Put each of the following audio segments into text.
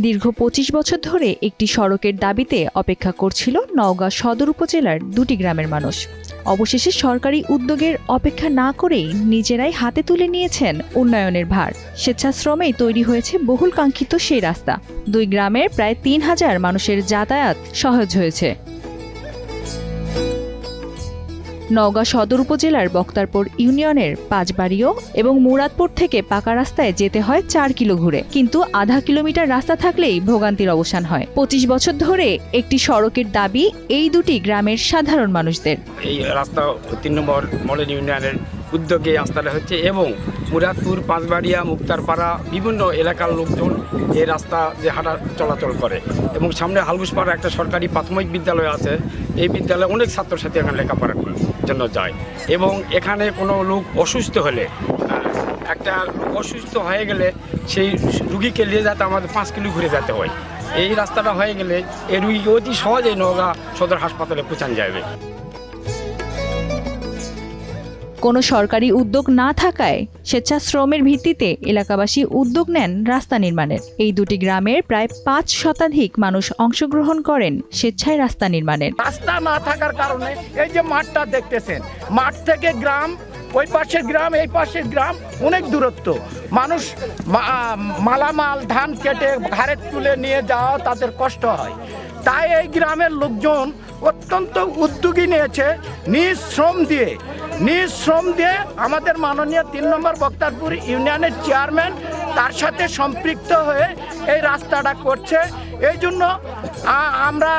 দীর্ঘ পঁচিশ বছর ধরে একটি সড়কের দাবিতে অপেক্ষা করছিল নওগাঁ সদর উপজেলার দুটি গ্রামের মানুষ। অবশেষে সরকারি উদ্যোগের অপেক্ষা না করেই নিজেরাই হাতে তুলে নিয়েছেন উন্নয়নের ভার। স্বেচ্ছাশ্রমেই তৈরি হয়েছে বহুল কাঙ্ক্ষিত সেই রাস্তা। দুই গ্রামের প্রায় তিন হাজার মানুষের যাতায়াত সহজ হয়েছে। নওগাঁ সদর উপজেলার বক্তারপুর ইউনিয়নের পাঁচবাড়িও এবং মুরাদপুর থেকে পাকা রাস্তায় যেতে হয় চার কিলো ঘুরে। কিন্তু আধা কিলোমিটার রাস্তা থাকলেই ভোগান্তির অবসান হয়। পঁচিশ বছর ধরে একটি সড়কের দাবি, এই দুটি গ্রামের সাধারণ মানুষদের। এই রাস্তা তিন নম্বর মডেল ইউনিয়নের উদ্যোগে রাস্তাটা হচ্ছে এবং মুরাদপুর, পাঁচবাড়িয়া, মুক্তারপাড়া বিভিন্ন এলাকার লোকজন এই রাস্তা যে হাঁটা চলাচল করে। এবং সামনে হালগুসপাড়া একটা সরকারি প্রাথমিক বিদ্যালয় আছে। এই বিদ্যালয়ে অনেক ছাত্রছাত্রী এখানে লেখাপড়ার জন্য যায়। এবং এখানে কোনো লোক অসুস্থ হলে একটা অসুস্থ হয়ে গেলে সেই রুগীকে নিয়ে যেতে আমাদের পাঁচ কিলো ঘুরে যেতে হয়। এই রাস্তাটা হয়ে গেলে এই রুগীকে অতি সহজেই নওগাঁ সদর হাসপাতালে পৌঁছান যাবে। কোনো সরকারি উদ্যোগ না থাকায় স্বেচ্ছাশ্রমের ভিত্তিতে এলাকাবাসী উদ্যোগ নেন রাস্তা নির্মাণের। এই দুটি গ্রামের প্রায় পাঁচ শতাধিক মানুষ অংশগ্রহণ করেন স্বেচ্ছায় রাস্তা নির্মাণের। রাস্তা না থাকার কারণে এই যে মাঠটা দেখতেছেন, মাঠ থেকে গ্রাম, ওই পাশের গ্রাম, এই পাশের গ্রাম অনেক দূরত্ব। মানুষ মালামাল, ধান কেটে ঘাড়ে তুলে নিয়ে যাওয়া তাদের কষ্ট হয়। তাই এই গ্রামের লোকজন অত্যন্ত উদ্যোগী নিয়েছে নিজ শ্রম দিয়ে। নিজ শ্রম দিয়ে আমাদের মাননীয় তিন নম্বর বক্তারপুর ইউনিয়নের চেয়ারম্যান তার সাথে সম্পৃক্ত হয়ে এই রাস্তাটা করছে। এই জন্য আমরা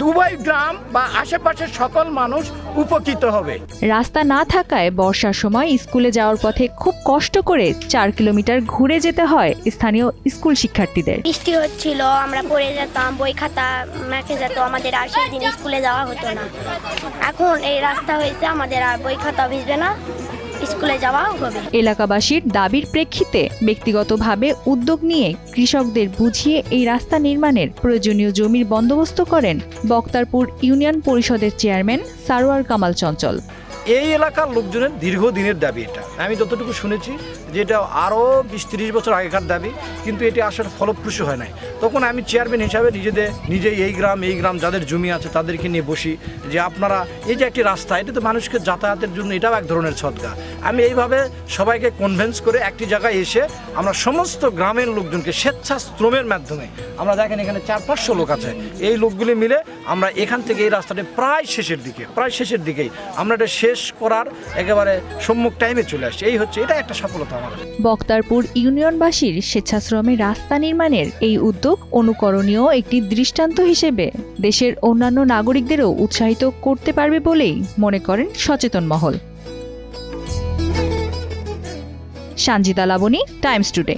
দুবাই গ্রাম বা আশেপাশের সকল মানুষ উপকৃত হবে। রাস্তা না থাকায় বর্ষার সময় স্কুলে যাওয়ার পথে খুব কষ্ট করে চার কিলোমিটার ঘুরে যেতে হয় স্থানীয় স্কুল শিক্ষার্থীদের। বৃষ্টি হচ্ছিল আমরা পড়ে যেতাম বই খাতা মেখে যেত আমাদের আর সেই দিন স্কুলে যাওয়া হতো না। এখন এই রাস্তা হয়েছে আমাদের আর বই খাতা ভিজবে না। স্কুলে যাওয়া হবে। এলাকাবাসীর দাবির প্রেক্ষিতে ব্যক্তিগতভাবে উদ্যোগ নিয়ে কৃষকদের বুঝিয়ে এই রাস্তা নির্মাণের প্রয়োজনীয় জমির বন্দোবস্ত করেন বক্তারপুর ইউনিয়ন পরিষদের চেয়ারম্যান সারোয়ার কামাল চঞ্চল। এই এলাকার লোকজনের দীর্ঘদিনের দাবি এটা। আমি যতটুকু শুনেছি যে এটা আরও বিশ তিরিশ বছর আগেকার দাবি, কিন্তু এটি আসলে ফলপ্রসূ হয় নাই। তখন আমি চেয়ারম্যান হিসাবে নিজেদের, নিজেই এই গ্রাম এই গ্রাম যাদের জমি আছে তাদেরকে নিয়ে বসি যে আপনারা এই যে একটি রাস্তা, এটা তো মানুষকে যাতায়াতের জন্য এটাও এক ধরনের সদকা আমি এইভাবে সবাইকে কনভেন্স করে একটি জায়গায় এসে আমরা সমস্ত গ্রামের লোকজনকে স্বেচ্ছাশ্রমের মাধ্যমে, আমরা দেখেন এখানে চার, পাঁচশো লোক আছে, এই লোকগুলি মিলে আমরা এখান থেকে এই রাস্তাটা প্রায় শেষের দিকে, প্রায় শেষের দিকেই আমরা এটা শেষ করার একেবারে সম্মুখ টাইমে চলে আসছি। এই হচ্ছে এটা একটা সফলতা আমাদের। বক্তারপুর ইউনিয়নবাসীর স্বেচ্ছাশ্রমে রাস্তা নির্মাণের এই উদ্যোগ অনুকরণীয় একটি দৃষ্টান্ত হিসেবে দেশের অন্যান্য নাগরিকদেরও উৎসাহিত করতে পারবে বলেই মনে করেন সচেতন মহল। Sanjida Laboni Times today